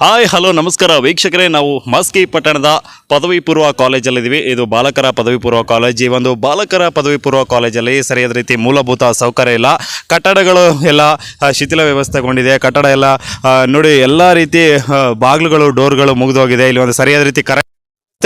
Hi, hello, ನಮಸ್ಕಾರ. ವೀಕ್ಷಕರೇ, ನಾವು ಮಸ್ಕಿ ಪಟ್ಟಣದ ಪದವಿ ಪೂರ್ವ ಕಾಲೇಜಲ್ಲಿದ್ದೀವಿ. ಇದು ಬಾಲಕರ ಪದವಿ ಪೂರ್ವ ಕಾಲೇಜ್. ಈ ಒಂದು ಬಾಲಕರ ಪದವಿ ಪೂರ್ವ ಕಾಲೇಜಲ್ಲಿ ಸರಿಯಾದ ರೀತಿ ಮೂಲಭೂತ ಸೌಕರ್ಯ ಇಲ್ಲ. ಕಟ್ಟಡಗಳು ಎಲ್ಲ ಶಿಥಿಲ ವ್ಯವಸ್ಥೆಗೊಂಡಿದೆ. ಕಟ್ಟಡ ಎಲ್ಲ ನೋಡಿ, ಎಲ್ಲ ರೀತಿ ಬಾಗಿಲುಗಳು, ಡೋರ್ಗಳು ಮುಗಿದೋಗಿದೆ. ಇಲ್ಲಿ ಒಂದು ಸರಿಯಾದ ರೀತಿ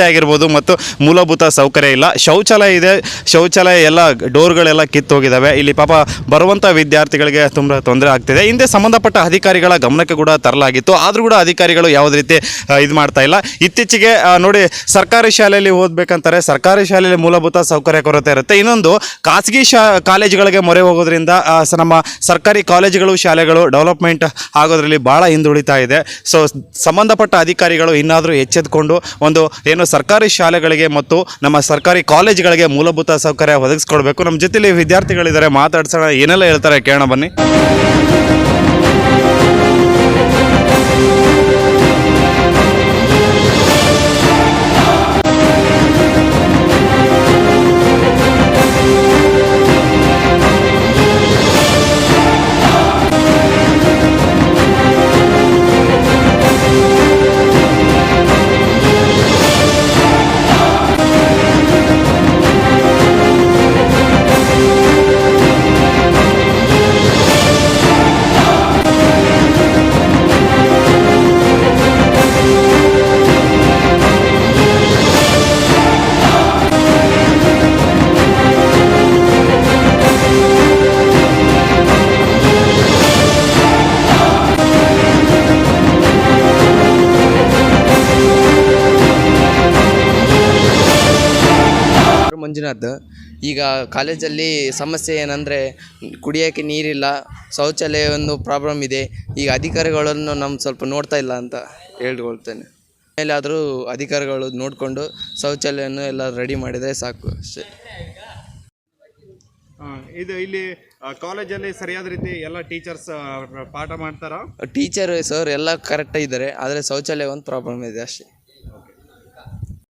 ಕರೆ ಆಗಿರ್ಬೋದು ಮತ್ತು ಮೂಲಭೂತ ಸೌಕರ್ಯ ಇಲ್ಲ. ಶೌಚಾಲಯ ಇದೆ. ಶೌಚಾಲಯ ಎಲ್ಲ ಡೋರ್ಗಳೆಲ್ಲ ಕಿತ್ತೋಗಿದ್ದಾವೆ ಇಲ್ಲಿ ಪಾಪ ಬರುವಂಥ ವಿದ್ಯಾರ್ಥಿಗಳಿಗೆ ತುಂಬ ತೊಂದರೆ ಆಗ್ತಿದೆ. ಹಿಂದೆ ಸಂಬಂಧಪಟ್ಟ ಅಧಿಕಾರಿಗಳ ಗಮನಕ್ಕೆ ಕೂಡ ತರಲಾಗಿತ್ತು. ಆದರೂ ಕೂಡ ಅಧಿಕಾರಿಗಳು ಯಾವುದೇ ರೀತಿ ಇದು ಮಾಡ್ತಾ ಇಲ್ಲ. ಇತ್ತೀಚೆಗೆ ನೋಡಿ ಸರ್ಕಾರಿ ಶಾಲೆಯಲ್ಲಿ ಓದಬೇಕಂತಾರೆ. ಸರ್ಕಾರಿ ಶಾಲೆಯಲ್ಲಿ ಮೂಲಭೂತ ಸೌಕರ್ಯ ಕೊರತೆ ಇರುತ್ತೆ. ಇನ್ನೊಂದು, ಖಾಸಗಿ ಶಾ, ಕಾಲೇಜುಗಳಿಗೆ ಮೊರೆ ಹೋಗೋದ್ರಿಂದ ನಮ್ಮ ಸರ್ಕಾರಿ ಕಾಲೇಜುಗಳು, ಶಾಲೆಗಳು ಡೆವಲಪ್ಮೆಂಟ್ ಆಗೋದ್ರಲ್ಲಿ ಭಾಳ ಹಿಂದುಳಿತಾ ಇದೆ. ಸೊ, ಸಂಬಂಧಪಟ್ಟ ಅಧಿಕಾರಿಗಳು ಇನ್ನಾದರೂ ಎಚ್ಚೆತ್ಕೊಂಡು ಒಂದು, ಏನು ಸರ್ಕಾರಿ ಶಾಲೆಗಳಿಗೆ ಮತ್ತು ನಮ್ಮ ಸರ್ಕಾರಿ ಕಾಲೇಜುಗಳಿಗೆ ಮೂಲಭೂತ ಸೌಕರ್ಯ ಒದಗಿಸ್ಕೊಡ್ಬೇಕು. ನಮ್ಮ ಜೊತೆಲಿ ವಿದ್ಯಾರ್ಥಿಗಳಿದ್ದಾರೆ, ಮಾತಾಡ್ಸೋಣ, ಏನೆಲ್ಲ ಹೇಳ್ತಾರೆ ಕೇಳೋಣ ಬನ್ನಿ. ಮಂಜುನಾಥ್. ಈಗ ಕಾಲೇಜಲ್ಲಿ ಸಮಸ್ಯೆ ಏನಂದರೆ ಕುಡಿಯೋಕ್ಕೆ ನೀರಿಲ್ಲ ಶೌಚಾಲಯ ಒಂದು ಪ್ರಾಬ್ಲಮ್ ಇದೆ ಈಗ ಅಧಿಕಾರಿಗಳನ್ನು ನಮ್ಮ ಸ್ವಲ್ಪ ನೋಡ್ತಾ ಇಲ್ಲ ಅಂತ ಹೇಳ್ಕೊಳ್ತೇನೆ. ಮೇಲಾದರೂ ಅಧಿಕಾರಿಗಳು ನೋಡಿಕೊಂಡು ಶೌಚಾಲಯವನ್ನು ಎಲ್ಲ ರೆಡಿ ಮಾಡಿದರೆ ಸಾಕು ಅಷ್ಟೇ. ಇದು ಇಲ್ಲಿ ಕಾಲೇಜಲ್ಲಿ ಸರಿಯಾದ ರೀತಿ ಎಲ್ಲ ಟೀಚರ್ಸ್ ಪಾಠ ಮಾಡ್ತಾರಾ? ಟೀಚರ್ ಸರ್ ಎಲ್ಲ ಕರೆಕ್ಟಾಗಿದ್ದಾರೆ ಆದರೆ ಶೌಚಾಲಯ ಒಂದು ಪ್ರಾಬ್ಲಮ್ ಇದೆ ಅಷ್ಟೇ.